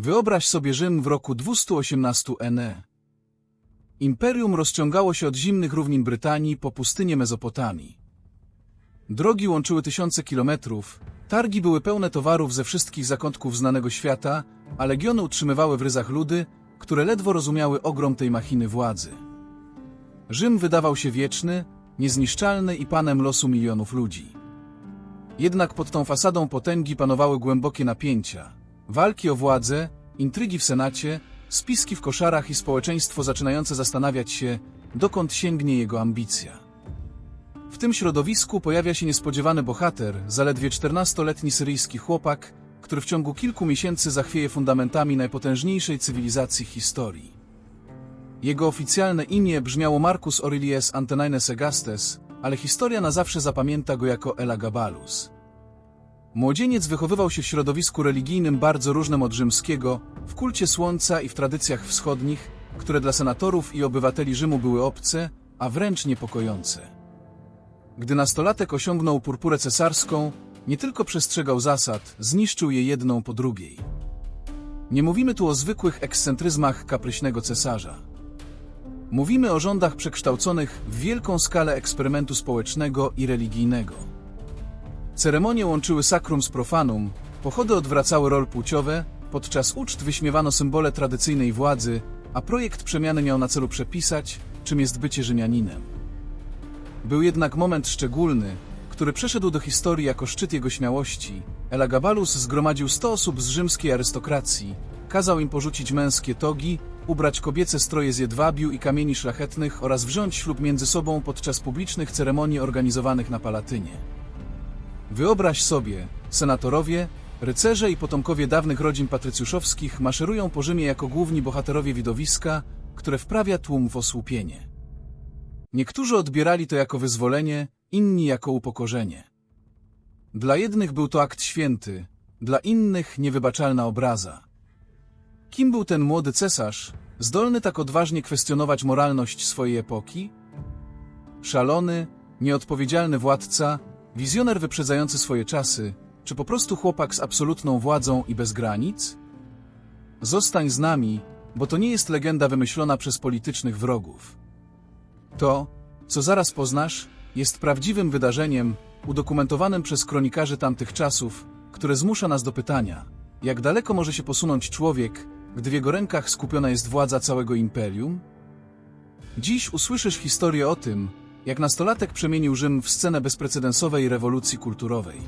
Wyobraź sobie Rzym w roku 218 NE. Imperium rozciągało się od zimnych równin Brytanii po pustynię Mezopotamii. Drogi łączyły tysiące kilometrów, targi były pełne towarów ze wszystkich zakątków znanego świata, a legiony utrzymywały w ryzach ludy, które ledwo rozumiały ogrom tej machiny władzy. Rzym wydawał się wieczny, niezniszczalny i panem losu milionów ludzi. Jednak pod tą fasadą potęgi panowały głębokie napięcia. Walki o władzę, intrygi w senacie, spiski w koszarach i społeczeństwo zaczynające zastanawiać się, dokąd sięgnie jego ambicja. W tym środowisku pojawia się niespodziewany bohater, zaledwie 14-letni syryjski chłopak, który w ciągu kilku miesięcy zachwieje fundamentami najpotężniejszej cywilizacji historii. Jego oficjalne imię brzmiało Marcus Aurelius Antonines Agastes, ale historia na zawsze zapamięta go jako Elagabalus. Młodzieniec wychowywał się w środowisku religijnym bardzo różnym od rzymskiego, w kulcie słońca i w tradycjach wschodnich, które dla senatorów i obywateli Rzymu były obce, a wręcz niepokojące. Gdy nastolatek osiągnął purpurę cesarską, nie tylko przestrzegał zasad, zniszczył je jedną po drugiej. Nie mówimy tu o zwykłych ekscentryzmach kapryśnego cesarza. Mówimy o rządach przekształconych w wielką skalę eksperymentu społecznego i religijnego. Ceremonie łączyły sakrum z profanum, pochody odwracały rol płciowe, podczas uczt wyśmiewano symbole tradycyjnej władzy, a projekt przemiany miał na celu przepisać, czym jest bycie Rzymianinem. Był jednak moment szczególny, który przeszedł do historii jako szczyt jego śmiałości. Elagabalus zgromadził 100 osób z rzymskiej arystokracji, kazał im porzucić męskie togi, ubrać kobiece stroje z jedwabiu i kamieni szlachetnych oraz wziąć ślub między sobą podczas publicznych ceremonii organizowanych na Palatynie. Wyobraź sobie, senatorowie, rycerze i potomkowie dawnych rodzin patrycjuszowskich maszerują po Rzymie jako główni bohaterowie widowiska, które wprawia tłum w osłupienie. Niektórzy odbierali to jako wyzwolenie, inni jako upokorzenie. Dla jednych był to akt święty, dla innych niewybaczalna obraza. Kim był ten młody cesarz, zdolny tak odważnie kwestionować moralność swojej epoki? Szalony, nieodpowiedzialny władca, wizjoner wyprzedzający swoje czasy, czy po prostu chłopak z absolutną władzą i bez granic? Zostań z nami, bo to nie jest legenda wymyślona przez politycznych wrogów. To, co zaraz poznasz, jest prawdziwym wydarzeniem, udokumentowanym przez kronikarzy tamtych czasów, które zmusza nas do pytania, jak daleko może się posunąć człowiek, gdy w jego rękach skupiona jest władza całego imperium? Dziś usłyszysz historię o tym, jak nastolatek przemienił Rzym w scenę bezprecedensowej rewolucji kulturowej.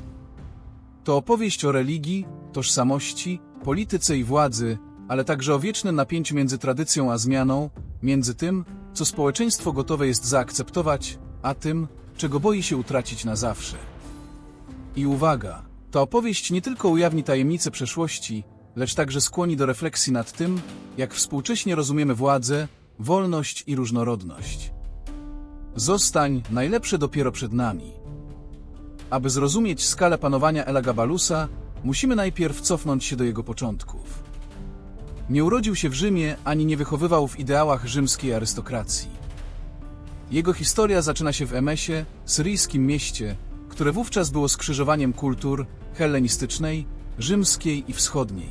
To opowieść o religii, tożsamości, polityce i władzy, ale także o wiecznym napięciu między tradycją a zmianą, między tym, co społeczeństwo gotowe jest zaakceptować, a tym, czego boi się utracić na zawsze. I uwaga, ta opowieść nie tylko ujawni tajemnice przeszłości, lecz także skłoni do refleksji nad tym, jak współcześnie rozumiemy władzę, wolność i różnorodność. Zostań, najlepsze dopiero przed nami. Aby zrozumieć skalę panowania Elagabalusa, musimy najpierw cofnąć się do jego początków. Nie urodził się w Rzymie, ani nie wychowywał w ideałach rzymskiej arystokracji. Jego historia zaczyna się w Emesie, syryjskim mieście, które wówczas było skrzyżowaniem kultur hellenistycznej, rzymskiej i wschodniej.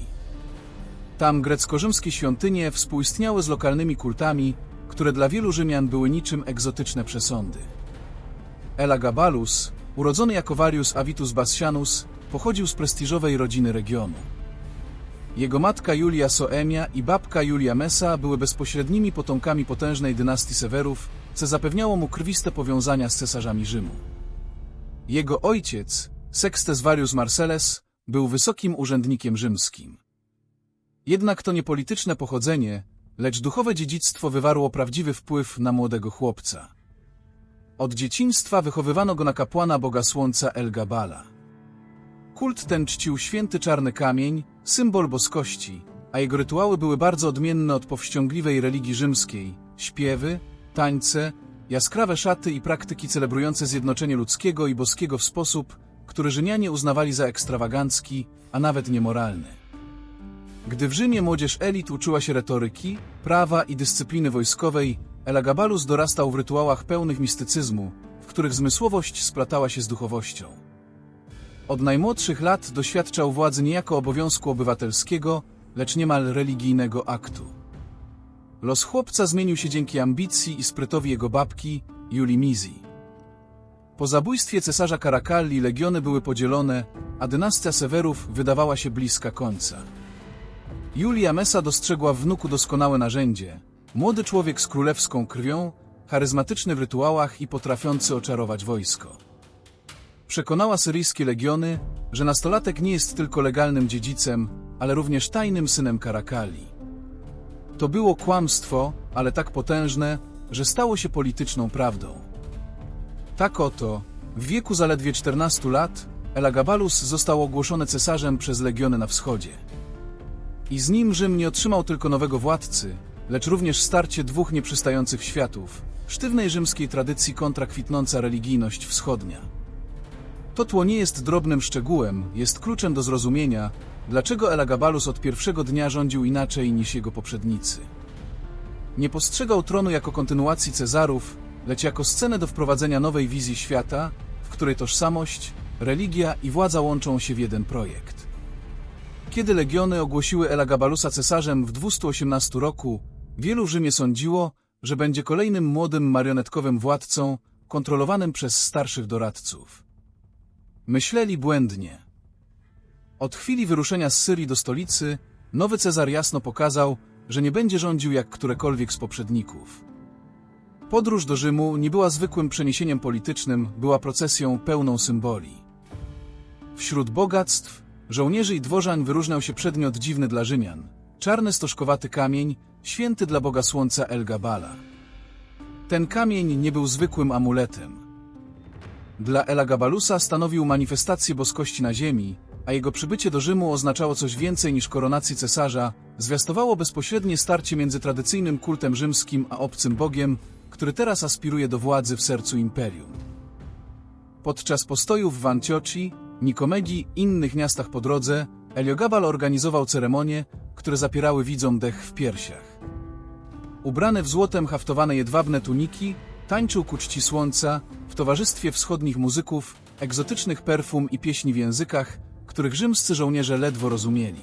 Tam grecko-rzymskie świątynie współistniały z lokalnymi kultami, które dla wielu Rzymian były niczym egzotyczne przesądy. Elagabalus, urodzony jako Varius Avitus Bassianus, pochodził z prestiżowej rodziny regionu. Jego matka Julia Soemia i babka Julia Messa były bezpośrednimi potomkami potężnej dynastii Sewerów, co zapewniało mu krwiste powiązania z cesarzami Rzymu. Jego ojciec, Sextes Varius Marcellus, był wysokim urzędnikiem rzymskim. Jednak to nie polityczne pochodzenie, lecz duchowe dziedzictwo wywarło prawdziwy wpływ na młodego chłopca. Od dzieciństwa wychowywano go na kapłana boga słońca El Gabala. Kult ten czcił święty czarny kamień, symbol boskości, a jego rytuały były bardzo odmienne od powściągliwej religii rzymskiej. Śpiewy, tańce, jaskrawe szaty i praktyki celebrujące zjednoczenie ludzkiego i boskiego w sposób, który Rzymianie uznawali za ekstrawagancki, a nawet niemoralny. Gdy w Rzymie młodzież elit uczyła się retoryki, prawa i dyscypliny wojskowej, Elagabalus dorastał w rytuałach pełnych mistycyzmu, w których zmysłowość splatała się z duchowością. Od najmłodszych lat doświadczał władzy niejako obowiązku obywatelskiego, lecz niemal religijnego aktu. Los chłopca zmienił się dzięki ambicji i sprytowi jego babki, Julii Mizji. Po zabójstwie cesarza Karakalli legiony były podzielone, a dynastia Sewerów wydawała się bliska końca. Julia Mesa dostrzegła w wnuku doskonałe narzędzie. Młody człowiek z królewską krwią, charyzmatyczny w rytuałach i potrafiący oczarować wojsko. Przekonała syryjskie legiony, że nastolatek nie jest tylko legalnym dziedzicem, ale również tajnym synem Karakali. To było kłamstwo, ale tak potężne, że stało się polityczną prawdą. Tak oto, w wieku zaledwie 14 lat, Elagabalus został ogłoszony cesarzem przez legiony na wschodzie. I z nim Rzym nie otrzymał tylko nowego władcy, lecz również starcie dwóch nieprzystających światów, sztywnej rzymskiej tradycji kontra kwitnąca religijność wschodnia. To tło nie jest drobnym szczegółem, jest kluczem do zrozumienia, dlaczego Elagabalus od pierwszego dnia rządził inaczej niż jego poprzednicy. Nie postrzegał tronu jako kontynuacji Cezarów, lecz jako scenę do wprowadzenia nowej wizji świata, w której tożsamość, religia i władza łączą się w jeden projekt. Kiedy legiony ogłosiły Elagabalusa cesarzem w 218 roku, wielu w Rzymie sądziło, że będzie kolejnym młodym marionetkowym władcą, kontrolowanym przez starszych doradców. Myśleli błędnie. Od chwili wyruszenia z Syrii do stolicy, nowy Cezar jasno pokazał, że nie będzie rządził jak którekolwiek z poprzedników. Podróż do Rzymu nie była zwykłym przeniesieniem politycznym, była procesją pełną symboli. Wśród bogactw, żołnierzy i dworzań wyróżniał się przedmiot dziwny dla Rzymian. Czarny stożkowaty kamień, święty dla boga słońca El Gabala. Ten kamień nie był zwykłym amuletem. Dla Elagabalusa stanowił manifestację boskości na ziemi, a jego przybycie do Rzymu oznaczało coś więcej niż koronacji cesarza, zwiastowało bezpośrednie starcie między tradycyjnym kultem rzymskim a obcym bogiem, który teraz aspiruje do władzy w sercu imperium. Podczas postojów w Antiochii, Nikomedii innych miastach po drodze, Eliogabal organizował ceremonie, które zapierały widzom dech w piersiach. Ubrany w złotem haftowane jedwabne tuniki, tańczył ku czci słońca, w towarzystwie wschodnich muzyków, egzotycznych perfum i pieśni w językach, których rzymscy żołnierze ledwo rozumieli.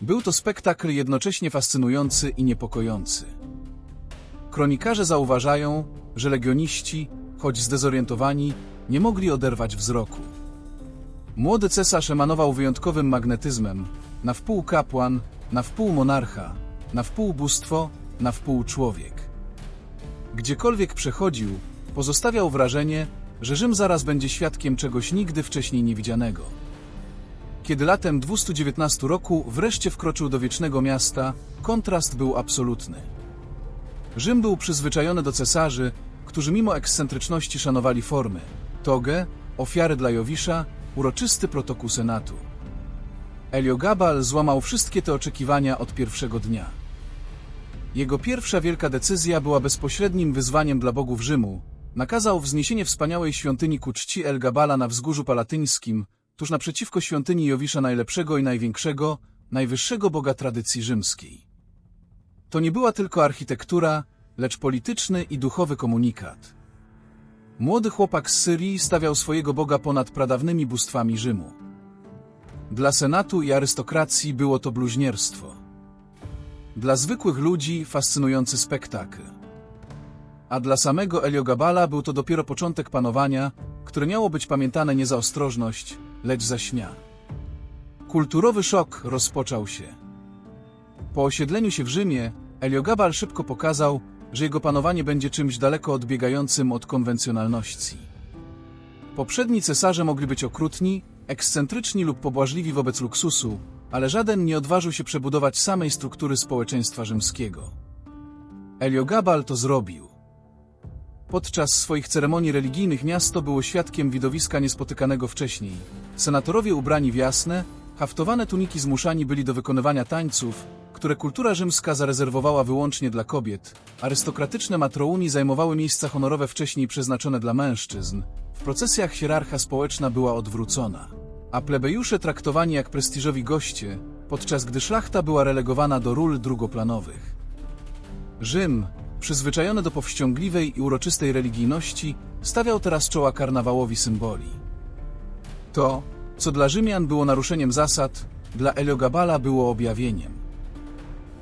Był to spektakl jednocześnie fascynujący i niepokojący. Kronikarze zauważają, że legioniści, choć zdezorientowani, nie mogli oderwać wzroku. Młody cesarz emanował wyjątkowym magnetyzmem, na wpół kapłan, na wpół monarcha, na wpół bóstwo, na wpół człowiek. Gdziekolwiek przechodził, pozostawiał wrażenie, że Rzym zaraz będzie świadkiem czegoś nigdy wcześniej niewidzianego. Kiedy latem 219 roku wreszcie wkroczył do wiecznego miasta, kontrast był absolutny. Rzym był przyzwyczajony do cesarzy, którzy mimo ekscentryczności szanowali formy, togę, ofiary dla Jowisza, uroczysty protokół senatu. Eliogabal złamał wszystkie te oczekiwania od pierwszego dnia. Jego pierwsza wielka decyzja była bezpośrednim wyzwaniem dla bogów Rzymu. Nakazał wzniesienie wspaniałej świątyni ku czci El-Gabala na wzgórzu palatyńskim, tuż naprzeciwko świątyni Jowisza Najlepszego i Największego, najwyższego boga tradycji rzymskiej. To nie była tylko architektura, lecz polityczny i duchowy komunikat. Młody chłopak z Syrii stawiał swojego boga ponad pradawnymi bóstwami Rzymu. Dla senatu i arystokracji było to bluźnierstwo. Dla zwykłych ludzi fascynujący spektakl. A dla samego Eliogabala był to dopiero początek panowania, które miało być pamiętane nie za ostrożność, lecz za śmia. Kulturowy szok rozpoczął się. Po osiedleniu się w Rzymie, Eliogabal szybko pokazał, że jego panowanie będzie czymś daleko odbiegającym od konwencjonalności. Poprzedni cesarze mogli być okrutni, ekscentryczni lub pobłażliwi wobec luksusu, ale żaden nie odważył się przebudować samej struktury społeczeństwa rzymskiego. Eliogabal to zrobił. Podczas swoich ceremonii religijnych miasto było świadkiem widowiska niespotykanego wcześniej. Senatorowie ubrani w jasne, haftowane tuniki zmuszani byli do wykonywania tańców, które kultura rzymska zarezerwowała wyłącznie dla kobiet. Arystokratyczne matrouni zajmowały miejsca honorowe wcześniej przeznaczone dla mężczyzn. W procesjach hierarcha społeczna była odwrócona, a plebejusze traktowani jak prestiżowi goście, podczas gdy szlachta była relegowana do ról drugoplanowych. Rzym, przyzwyczajony do powściągliwej i uroczystej religijności, stawiał teraz czoła karnawałowi symboli. To, co dla Rzymian było naruszeniem zasad, dla Eliogabala było objawieniem.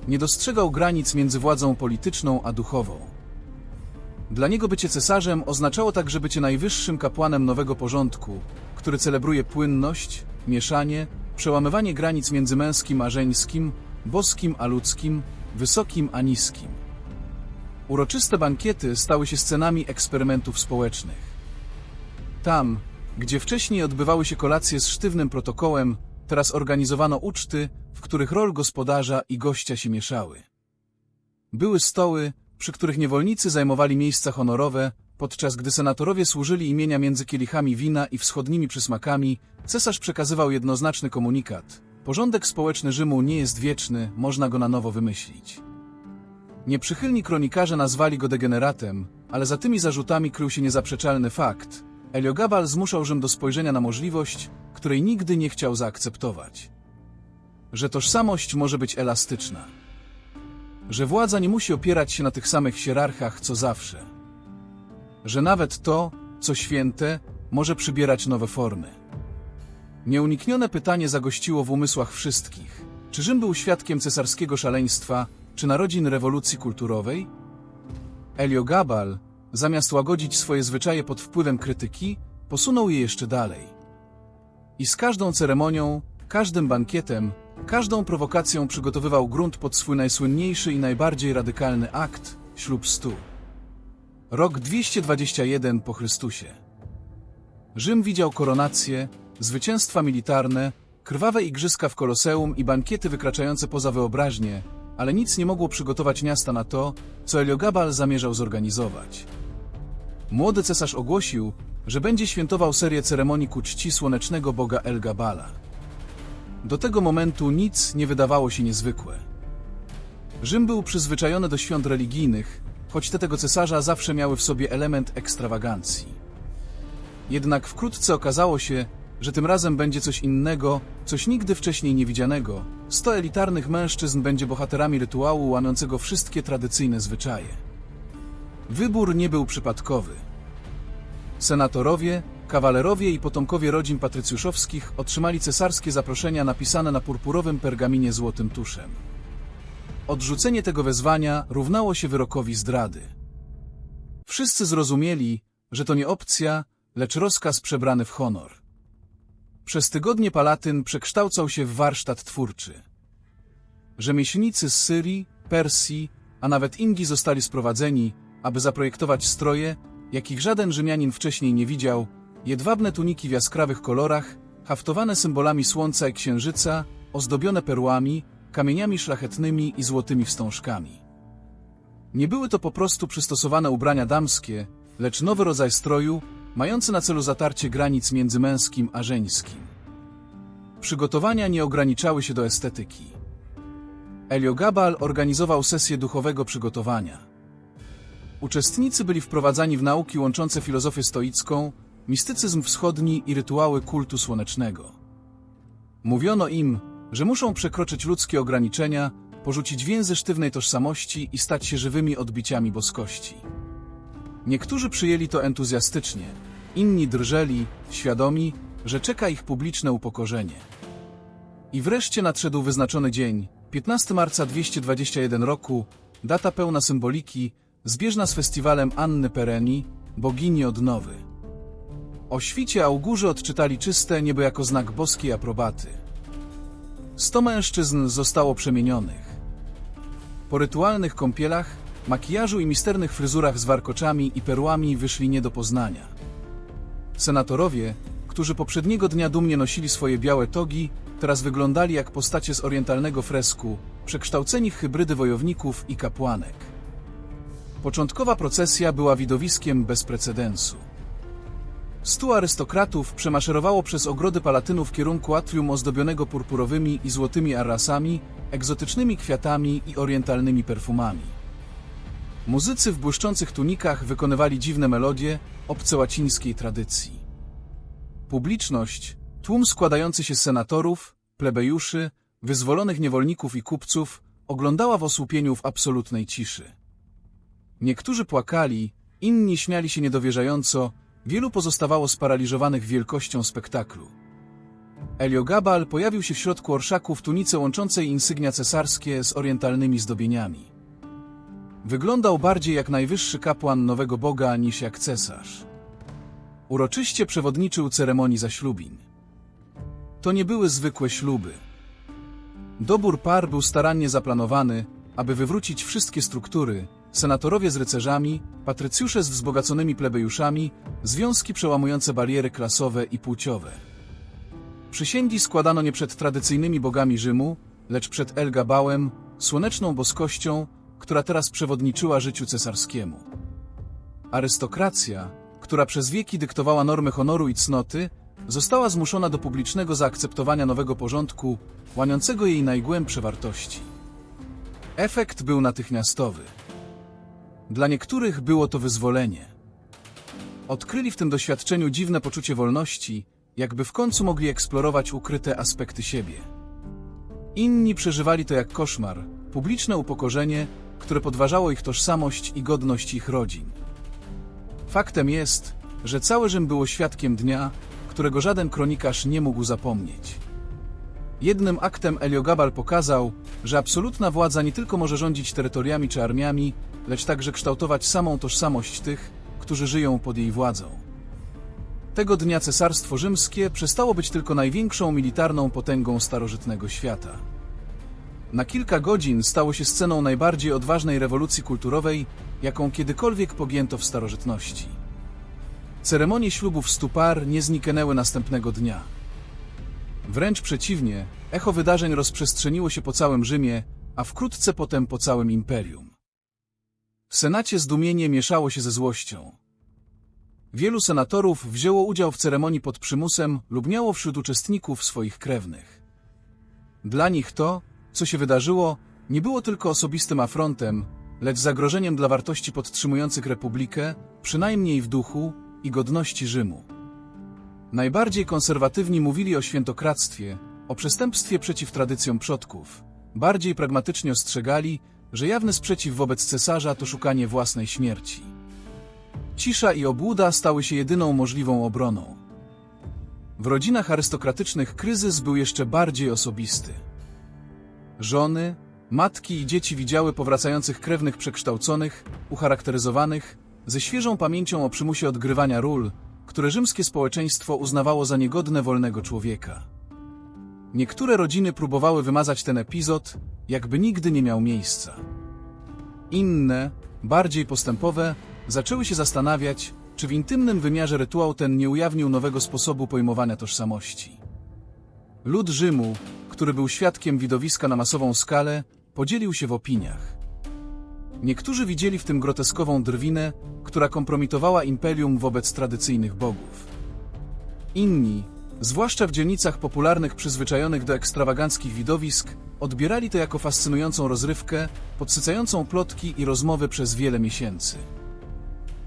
Nie dostrzegał granic między władzą polityczną a duchową. Dla niego bycie cesarzem oznaczało także bycie najwyższym kapłanem nowego porządku, który celebruje płynność, mieszanie, przełamywanie granic między męskim a żeńskim, boskim a ludzkim, wysokim a niskim. Uroczyste bankiety stały się scenami eksperymentów społecznych. Tam, gdzie wcześniej odbywały się kolacje z sztywnym protokołem, teraz organizowano uczty, w których rol gospodarza i gościa się mieszały. Były stoły, przy których niewolnicy zajmowali miejsca honorowe, podczas gdy senatorowie służyli imienia między kielichami wina i wschodnimi przysmakami, cesarz przekazywał jednoznaczny komunikat. Porządek społeczny Rzymu nie jest wieczny, można go na nowo wymyślić. Nieprzychylni kronikarze nazwali go degeneratem, ale za tymi zarzutami krył się niezaprzeczalny fakt. Eliogabal zmuszał Rzym do spojrzenia na możliwość, której nigdy nie chciał zaakceptować. Że tożsamość może być elastyczna. Że władza nie musi opierać się na tych samych hierarchach co zawsze. Że nawet to, co święte, może przybierać nowe formy. Nieuniknione pytanie zagościło w umysłach wszystkich. Czy Rzym był świadkiem cesarskiego szaleństwa, czy narodzin rewolucji kulturowej? Eliogabal, zamiast łagodzić swoje zwyczaje pod wpływem krytyki, posunął je jeszcze dalej. I z każdą ceremonią, każdym bankietem, każdą prowokacją przygotowywał grunt pod swój najsłynniejszy i najbardziej radykalny akt ślub stu. Rok 221 po Chrystusie. Rzym widział koronację, zwycięstwa militarne, krwawe igrzyska w Koloseum i bankiety wykraczające poza wyobraźnię, ale nic nie mogło przygotować miasta na to, co Eliogabal zamierzał zorganizować. Młody cesarz ogłosił, że będzie świętował serię ceremonii ku czci słonecznego boga Elgabala. Do tego momentu nic nie wydawało się niezwykłe. Rzym był przyzwyczajony do świąt religijnych, choć te tego cesarza zawsze miały w sobie element ekstrawagancji. Jednak wkrótce okazało się, że tym razem będzie coś innego, coś nigdy wcześniej niewidzianego. Sto elitarnych mężczyzn będzie bohaterami rytuału łamiącego wszystkie tradycyjne zwyczaje. Wybór nie był przypadkowy. Senatorowie, kawalerowie i potomkowie rodzin patrycjuszowskich otrzymali cesarskie zaproszenia napisane na purpurowym pergaminie złotym tuszem. Odrzucenie tego wezwania równało się wyrokowi zdrady. Wszyscy zrozumieli, że to nie opcja, lecz rozkaz przebrany w honor. Przez tygodnie Palatyn przekształcał się w warsztat twórczy. Rzemieślnicy z Syrii, Persji, a nawet Indii zostali sprowadzeni, aby zaprojektować stroje, jakich żaden Rzymianin wcześniej nie widział, jedwabne tuniki w jaskrawych kolorach, haftowane symbolami słońca i księżyca, ozdobione perłami, kamieniami szlachetnymi i złotymi wstążkami. Nie były to po prostu przystosowane ubrania damskie, lecz nowy rodzaj stroju, mający na celu zatarcie granic między męskim a żeńskim. Przygotowania nie ograniczały się do estetyki. Eliogabal organizował sesję duchowego przygotowania. Uczestnicy byli wprowadzani w nauki łączące filozofię stoicką, mistycyzm wschodni i rytuały kultu słonecznego. Mówiono im, że muszą przekroczyć ludzkie ograniczenia, porzucić więzy sztywnej tożsamości i stać się żywymi odbiciami boskości. Niektórzy przyjęli to entuzjastycznie, inni drżeli, świadomi, że czeka ich publiczne upokorzenie. I wreszcie nadszedł wyznaczony dzień, 15 marca 221 roku, data pełna symboliki, zbieżna z festiwalem Anny Pereni, bogini odnowy. O świcie augurze odczytali czyste niebo jako znak boskiej aprobaty. Sto mężczyzn zostało przemienionych. Po rytualnych kąpielach, makijażu i misternych fryzurach z warkoczami i perłami wyszli nie do poznania. Senatorowie, którzy poprzedniego dnia dumnie nosili swoje białe togi, teraz wyglądali jak postacie z orientalnego fresku, przekształceni w hybrydy wojowników i kapłanek. Początkowa procesja była widowiskiem bez precedensu. Stu arystokratów przemaszerowało przez ogrody Palatynów w kierunku atrium ozdobionego purpurowymi i złotymi arrasami, egzotycznymi kwiatami i orientalnymi perfumami. Muzycy w błyszczących tunikach wykonywali dziwne melodie obce łacińskiej tradycji. Publiczność, tłum składający się z senatorów, plebejuszy, wyzwolonych niewolników i kupców, oglądała w osłupieniu w absolutnej ciszy. Niektórzy płakali, inni śmiali się niedowierzająco, wielu pozostawało sparaliżowanych wielkością spektaklu. Eliogabal pojawił się w środku orszaku w tunice łączącej insygnia cesarskie z orientalnymi zdobieniami. Wyglądał bardziej jak najwyższy kapłan nowego boga niż jak cesarz. Uroczyście przewodniczył ceremonii zaślubin. To nie były zwykłe śluby. Dobór par był starannie zaplanowany, aby wywrócić wszystkie struktury, senatorowie z rycerzami, patrycjusze z wzbogaconymi plebejuszami, związki przełamujące bariery klasowe i płciowe. Przysięgi składano nie przed tradycyjnymi bogami Rzymu, lecz przed Elgabałem, słoneczną boskością, która teraz przewodniczyła życiu cesarskiemu. Arystokracja, która przez wieki dyktowała normy honoru i cnoty, została zmuszona do publicznego zaakceptowania nowego porządku, łamiącego jej najgłębsze wartości. Efekt był natychmiastowy. Dla niektórych było to wyzwolenie. Odkryli w tym doświadczeniu dziwne poczucie wolności, jakby w końcu mogli eksplorować ukryte aspekty siebie. Inni przeżywali to jak koszmar, publiczne upokorzenie, które podważało ich tożsamość i godność ich rodzin. Faktem jest, że cały Rzym było świadkiem dnia, którego żaden kronikarz nie mógł zapomnieć. Jednym aktem Eliogabal pokazał, że absolutna władza nie tylko może rządzić terytoriami czy armiami, lecz także kształtować samą tożsamość tych, którzy żyją pod jej władzą. Tego dnia Cesarstwo Rzymskie przestało być tylko największą militarną potęgą starożytnego świata. Na kilka godzin stało się sceną najbardziej odważnej rewolucji kulturowej, jaką kiedykolwiek pogięto w starożytności. Ceremonie ślubów stu par nie zniknęły następnego dnia. Wręcz przeciwnie, echo wydarzeń rozprzestrzeniło się po całym Rzymie, a wkrótce potem po całym imperium. W Senacie zdumienie mieszało się ze złością. Wielu senatorów wzięło udział w ceremonii pod przymusem lub miało wśród uczestników swoich krewnych. Dla nich to, co się wydarzyło, nie było tylko osobistym afrontem, lecz zagrożeniem dla wartości podtrzymujących republikę, przynajmniej w duchu i godności Rzymu. Najbardziej konserwatywni mówili o świętokradztwie, o przestępstwie przeciw tradycjom przodków. Bardziej pragmatycznie ostrzegali, że jawny sprzeciw wobec cesarza to szukanie własnej śmierci. Cisza i obłuda stały się jedyną możliwą obroną. W rodzinach arystokratycznych kryzys był jeszcze bardziej osobisty. Żony, matki i dzieci widziały powracających krewnych przekształconych, ucharakteryzowanych, ze świeżą pamięcią o przymusie odgrywania ról, które rzymskie społeczeństwo uznawało za niegodne wolnego człowieka. Niektóre rodziny próbowały wymazać ten epizod, jakby nigdy nie miał miejsca. Inne, bardziej postępowe, zaczęły się zastanawiać, czy w intymnym wymiarze rytuał ten nie ujawnił nowego sposobu pojmowania tożsamości. Lud Rzymu, który był świadkiem widowiska na masową skalę, podzielił się w opiniach. Niektórzy widzieli w tym groteskową drwinę, która kompromitowała imperium wobec tradycyjnych bogów. Inni, zwłaszcza w dzielnicach popularnych przyzwyczajonych do ekstrawaganckich widowisk, odbierali to jako fascynującą rozrywkę, podsycającą plotki i rozmowy przez wiele miesięcy.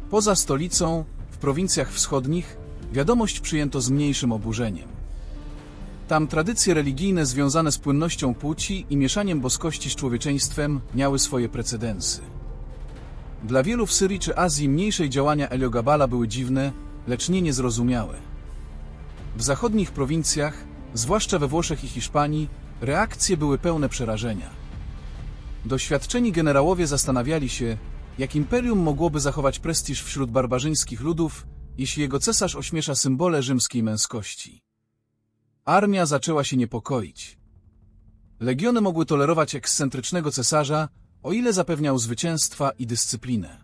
Poza stolicą, w prowincjach wschodnich, wiadomość przyjęto z mniejszym oburzeniem. Tam tradycje religijne związane z płynnością płci i mieszaniem boskości z człowieczeństwem miały swoje precedensy. Dla wielu w Syrii czy Azji mniejszej działania Eliogabala były dziwne, lecz nie niezrozumiałe. W zachodnich prowincjach, zwłaszcza we Włoszech i Hiszpanii, reakcje były pełne przerażenia. Doświadczeni generałowie zastanawiali się, jak imperium mogłoby zachować prestiż wśród barbarzyńskich ludów, jeśli jego cesarz ośmiesza symbole rzymskiej męskości. Armia zaczęła się niepokoić. Legiony mogły tolerować ekscentrycznego cesarza, o ile zapewniał zwycięstwa i dyscyplinę.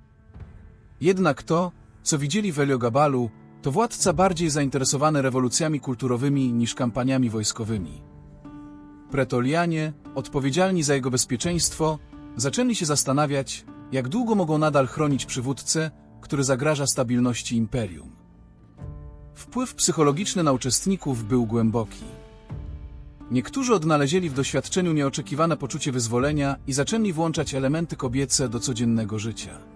Jednak to, co widzieli w Eliogabalu, to władca bardziej zainteresowany rewolucjami kulturowymi niż kampaniami wojskowymi. Pretolianie, odpowiedzialni za jego bezpieczeństwo, zaczęli się zastanawiać, jak długo mogą nadal chronić przywódcę, który zagraża stabilności imperium. Wpływ psychologiczny na uczestników był głęboki. Niektórzy odnaleźli w doświadczeniu nieoczekiwane poczucie wyzwolenia i zaczęli włączać elementy kobiece do codziennego życia.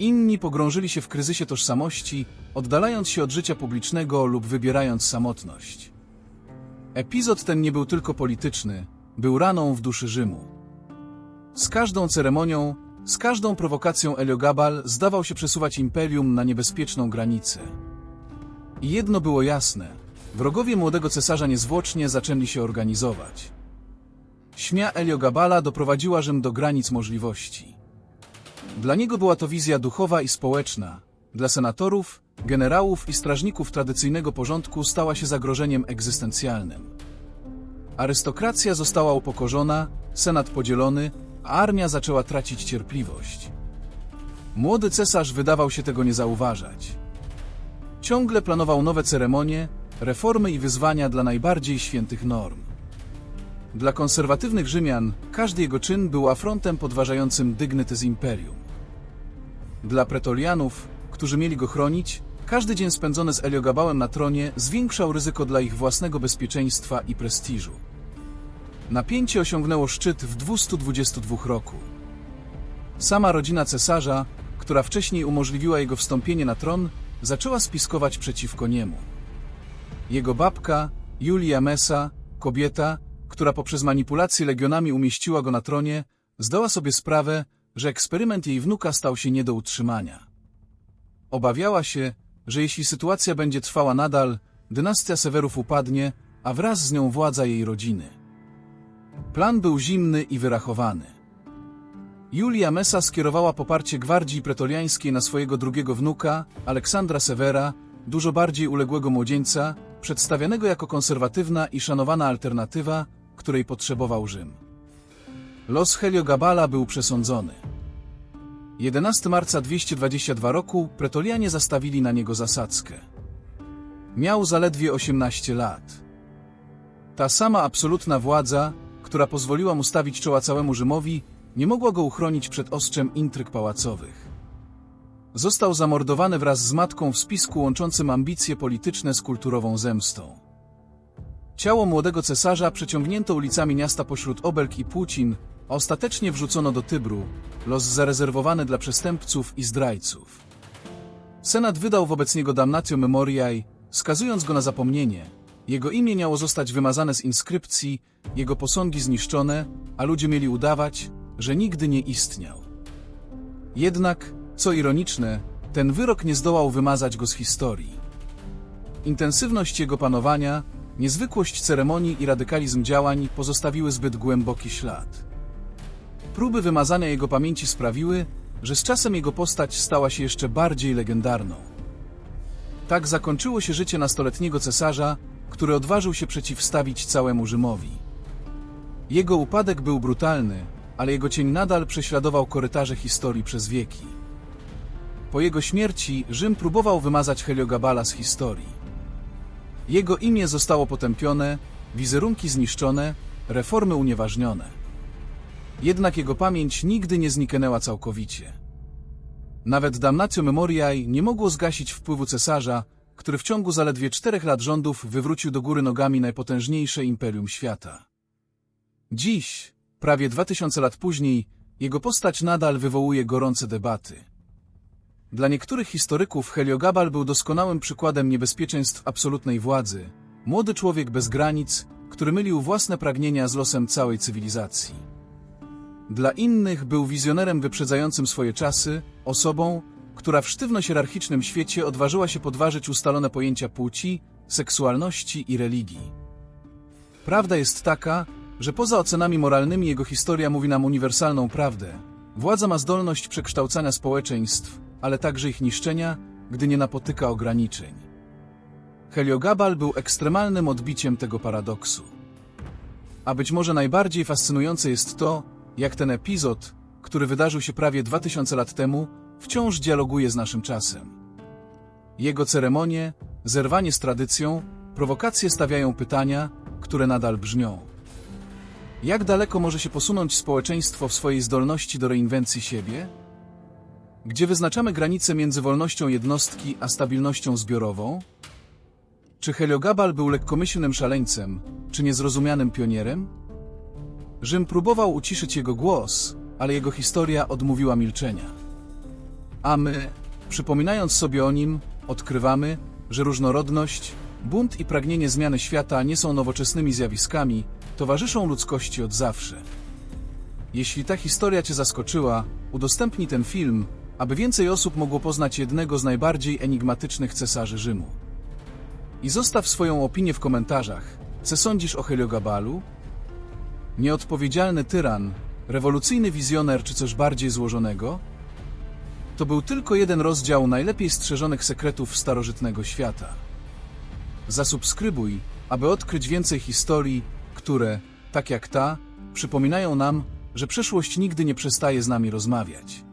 Inni pogrążyli się w kryzysie tożsamości, oddalając się od życia publicznego lub wybierając samotność. Epizod ten nie był tylko polityczny, był raną w duszy Rzymu. Z każdą ceremonią, z każdą prowokacją Eliogabal zdawał się przesuwać imperium na niebezpieczną granicę. I jedno było jasne. wrogowie młodego cesarza niezwłocznie zaczęli się organizować. Śmia Eliogabala doprowadziła Rzym do granic możliwości. Dla niego była to wizja duchowa i społeczna. Dla senatorów, generałów i strażników tradycyjnego porządku stała się zagrożeniem egzystencjalnym. Arystokracja została upokorzona, senat podzielony, a armia zaczęła tracić cierpliwość. Młody cesarz wydawał się tego nie zauważać. Ciągle planował nowe ceremonie, reformy i wyzwania dla najbardziej świętych norm. Dla konserwatywnych Rzymian każdy jego czyn był afrontem podważającym dygnetyzm imperium. Dla pretolianów, którzy mieli go chronić, każdy dzień spędzony z Eliogabałem na tronie zwiększał ryzyko dla ich własnego bezpieczeństwa i prestiżu. Napięcie osiągnęło szczyt w 222 roku. Sama rodzina cesarza, która wcześniej umożliwiła jego wstąpienie na tron, zaczęła spiskować przeciwko niemu. Jego babka, Julia Mesa, kobieta, która poprzez manipulację legionami umieściła go na tronie, zdała sobie sprawę, że eksperyment jej wnuka stał się nie do utrzymania. Obawiała się, że jeśli sytuacja będzie trwała nadal, dynastia Sewerów upadnie, a wraz z nią władza jej rodziny. Plan był zimny i wyrachowany. Julia Mesa skierowała poparcie gwardii pretoriańskiej na swojego drugiego wnuka, Aleksandra Severa, dużo bardziej uległego młodzieńca, przedstawianego jako konserwatywna i szanowana alternatywa, której potrzebował Rzym. Los Heliogabala był przesądzony. 11 marca 222 roku pretolianie zastawili na niego zasadzkę. Miał zaledwie 18 lat. Ta sama absolutna władza, która pozwoliła mu stawić czoła całemu Rzymowi, nie mogła go uchronić przed ostrzem intryg pałacowych. Został zamordowany wraz z matką w spisku łączącym ambicje polityczne z kulturową zemstą. Ciało młodego cesarza przeciągnięto ulicami miasta pośród obelg i płócin, a ostatecznie wrzucono do Tybru, los zarezerwowany dla przestępców i zdrajców. Senat wydał wobec niego damnatio memoriae, skazując go na zapomnienie. Jego imię miało zostać wymazane z inskrypcji, jego posągi zniszczone, a ludzie mieli udawać, że nigdy nie istniał. Jednak, co ironiczne, ten wyrok nie zdołał wymazać go z historii. Intensywność jego panowania, niezwykłość ceremonii i radykalizm działań pozostawiły zbyt głęboki ślad. Próby wymazania jego pamięci sprawiły, że z czasem jego postać stała się jeszcze bardziej legendarną. Tak zakończyło się życie nastoletniego cesarza, który odważył się przeciwstawić całemu Rzymowi. Jego upadek był brutalny, ale jego cień nadal prześladował korytarze historii przez wieki. Po jego śmierci Rzym próbował wymazać Heliogabala z historii. Jego imię zostało potępione, wizerunki zniszczone, reformy unieważnione. Jednak jego pamięć nigdy nie zniknęła całkowicie. Nawet damnatio memoriae nie mogło zgasić wpływu cesarza, który w ciągu zaledwie czterech lat rządów wywrócił do góry nogami najpotężniejsze imperium świata. Dziś, prawie dwa tysiące lat później, jego postać nadal wywołuje gorące debaty. Dla niektórych historyków Heliogabal był doskonałym przykładem niebezpieczeństw absolutnej władzy, młody człowiek bez granic, który mylił własne pragnienia z losem całej cywilizacji. Dla innych był wizjonerem wyprzedzającym swoje czasy, osobą, która w sztywno-hierarchicznym świecie odważyła się podważyć ustalone pojęcia płci, seksualności i religii. Prawda jest taka, że poza ocenami moralnymi jego historia mówi nam uniwersalną prawdę. Władza ma zdolność przekształcania społeczeństw, ale także ich niszczenia, gdy nie napotyka ograniczeń. Heliogabal był ekstremalnym odbiciem tego paradoksu. A być może najbardziej fascynujące jest to, jak ten epizod, który wydarzył się prawie 2000 lat temu, wciąż dialoguje z naszym czasem. Jego ceremonie, zerwanie z tradycją, prowokacje stawiają pytania, które nadal brzmią. Jak daleko może się posunąć społeczeństwo w swojej zdolności do reinwencji siebie? Gdzie wyznaczamy granice między wolnością jednostki a stabilnością zbiorową? Czy Heliogabal był lekkomyślnym szaleńcem, czy niezrozumianym pionierem? Rzym próbował uciszyć jego głos, ale jego historia odmówiła milczenia. A my, przypominając sobie o nim, odkrywamy, że różnorodność, bunt i pragnienie zmiany świata nie są nowoczesnymi zjawiskami, towarzyszą ludzkości od zawsze. Jeśli ta historia Cię zaskoczyła, udostępnij ten film, aby więcej osób mogło poznać jednego z najbardziej enigmatycznych cesarzy Rzymu. I zostaw swoją opinię w komentarzach. Co sądzisz o Heliogabalu? Nieodpowiedzialny tyran, rewolucyjny wizjoner czy coś bardziej złożonego? To był tylko jeden rozdział najlepiej strzeżonych sekretów starożytnego świata. Zasubskrybuj, aby odkryć więcej historii, które, tak jak ta, przypominają nam, że przeszłość nigdy nie przestaje z nami rozmawiać.